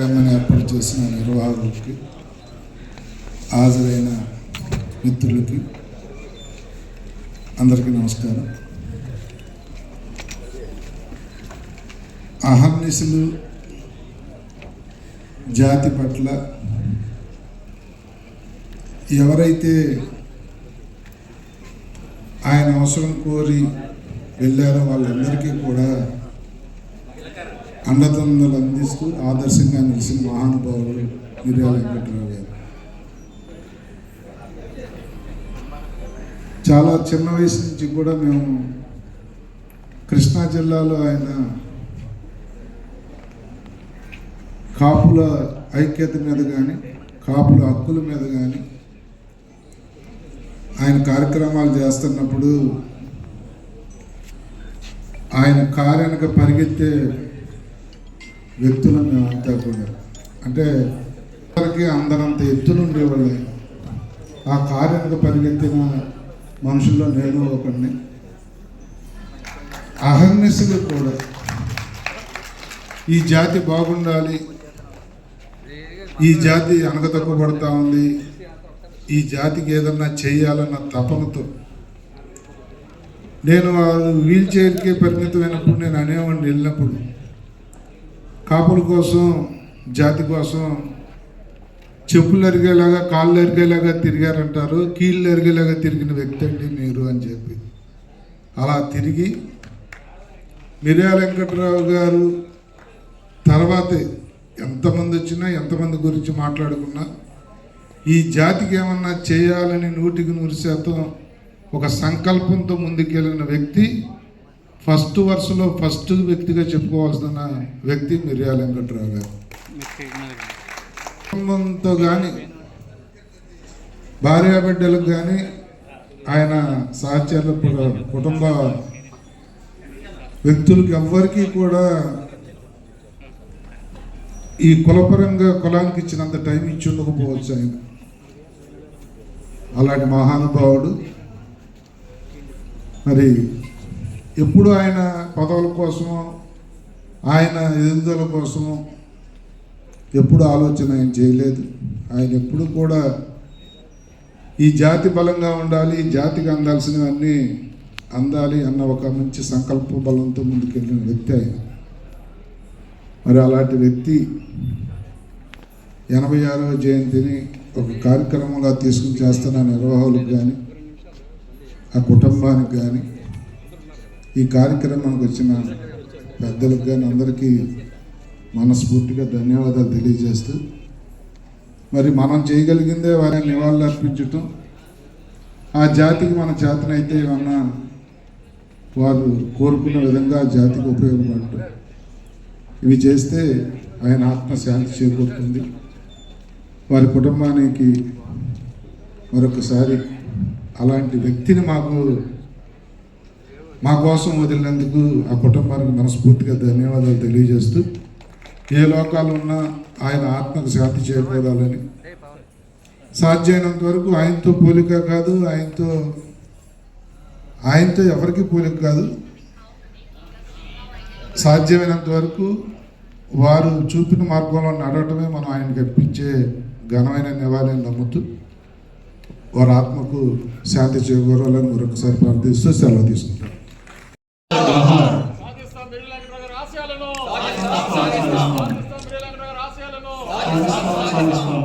రమ్మని ఏర్పాటు చేసిన నిర్వాహకులకి హాజరైన మిత్రులకి అందరికీ నమస్కారం. అహర్నిశలు జాతి పట్ల ఎవరైతే ఆయన అవసరం కోరి వెళ్ళారో వాళ్ళందరికీ కూడా అండదండలు అందిస్తూ ఆదర్శంగా నిలిచిన మహానుభావులు మిర్యాల వెంకటరావు గారు. చాలా చిన్న వయసు నుంచి కూడా మేము కృష్ణా జిల్లాలో ఆయన కాపుల ఐక్యత మీద కానీ కాపుల హక్కుల మీద కానీ ఆయన కార్యక్రమాలు చేస్తున్నప్పుడు ఆయన కారు వెనక పరిగెత్తే వ్యక్తులు మేమంతా కూడా. అంటే అందరికీ అందరంత ఎత్తులు ఉండేవాళ్ళే. ఆ కారు పరిగెత్తిన మనుషుల్లో నేను ఒకడిని. అహర్నిశలు కూడా. ఈ జాతి బాగుండాలి. ఈ జాతి అనగతొక్కబడతా ఉంది. ఈ జాతికి ఏదన్నా చేయాలన్న తపనతో. నేను వీల్ చైర్కే పరిమితమైనప్పుడు నేను అనేవాడిని వెళ్ళినప్పుడు. కాపుల కోసం జాతి కోసం చెప్పులు ఎరిగేలాగా కాళ్ళు ఎరిగేలాగా తిరిగారంటారు కీళ్ళు ఎరిగేలాగా తిరిగిన వ్యక్తి అండి మీరు అని చెప్పి. అలా తిరిగి మిర్యాల వెంకటరావు గారు తర్వాతే ఎంతమంది వచ్చినా ఎంతమంది గురించి మాట్లాడుకున్నా ఈ జాతికి ఏమన్నా చేయాలని నూటికి నూరు శాతం ఒక సంకల్పంతో ముందుకెళ్ళిన వ్యక్తి ఫస్ట్ వరుసలో ఫస్ట్ వ్యక్తిగా చెప్పుకోవాల్సిన వ్యక్తి మిర్యాల వెంకట్రావు గారు. కుటుంబంతో కానీ భార్యాబిడ్డలకు కానీ ఆయన సహచరుల కుటుంబ వ్యక్తులకు ఎవ్వరికీ కూడా ఈ కులపరంగా కులానికి ఇచ్చినంత టైం ఇచ్చి ఉండకపోవచ్చు ఆయన. అలాంటి మహానుభావుడు. మరి ఎప్పుడు ఆయన పదవుల కోసమో ఆయన ఎదుగుదల కోసమో ఎప్పుడు ఆలోచన ఆయన చేయలేదు. ఆయన ఎప్పుడు కూడా ఈ జాతి బలంగా ఉండాలి ఈ జాతికి అందాల్సినవన్నీ అందాలి అన్న ఒక మంచి సంకల్ప బలంతో ముందుకెళ్ళిన వ్యక్తి ఆయన. మరి అలాంటి వ్యక్తి ఎనభై ఆరవ జయంతిని ఒక కార్యక్రమంగా తీసుకుని చేస్తున్న నిర్వాహకులకు కానీ ఆ కుటుంబానికి కానీ ఈ కార్యక్రమానికి వచ్చిన పెద్దలకు కానీ అందరికీ మనస్ఫూర్తిగా ధన్యవాదాలు తెలియజేస్తూ మరి మనం చేయగలిగిందే వారిని నివాళులు అర్పించటం ఆ జాతికి మన చేతనైతే ఏమన్నా వారు కోరుకున్న విధంగా జాతికి ఉపయోగపడటం. ఇవి చేస్తే ఆయన ఆత్మశాంతి చేకూరుతుంది. వారి కుటుంబానికి మరొకసారి అలాంటి వ్యక్తిని మాకు మా కోసం వదిలినందుకు ఆ కుటుంబానికి మనస్ఫూర్తిగా ధన్యవాదాలు తెలియజేస్తూ ఏ లోకాలు ఉన్నా ఆయన ఆత్మకు శాంతి చేకూరాలని. సాధ్యమైనంత వరకు ఆయనతో పోలిక కాదు ఆయనతో ఆయనతో ఎవరికి పోలిక కాదు. సాధ్యమైనంత వరకు వారు చూపిన మార్గంలో నడవటమే మనం ఆయనకి అర్పించే ఘనమైన నివాళిని నమ్ముతూ వారి ఆత్మకు శాంతి చేకూరాలని మరొకసారి ప్రార్థిస్తూ సెలవు తీసుకుంటాం. సాధిస్తాం. సాధిస్తాం.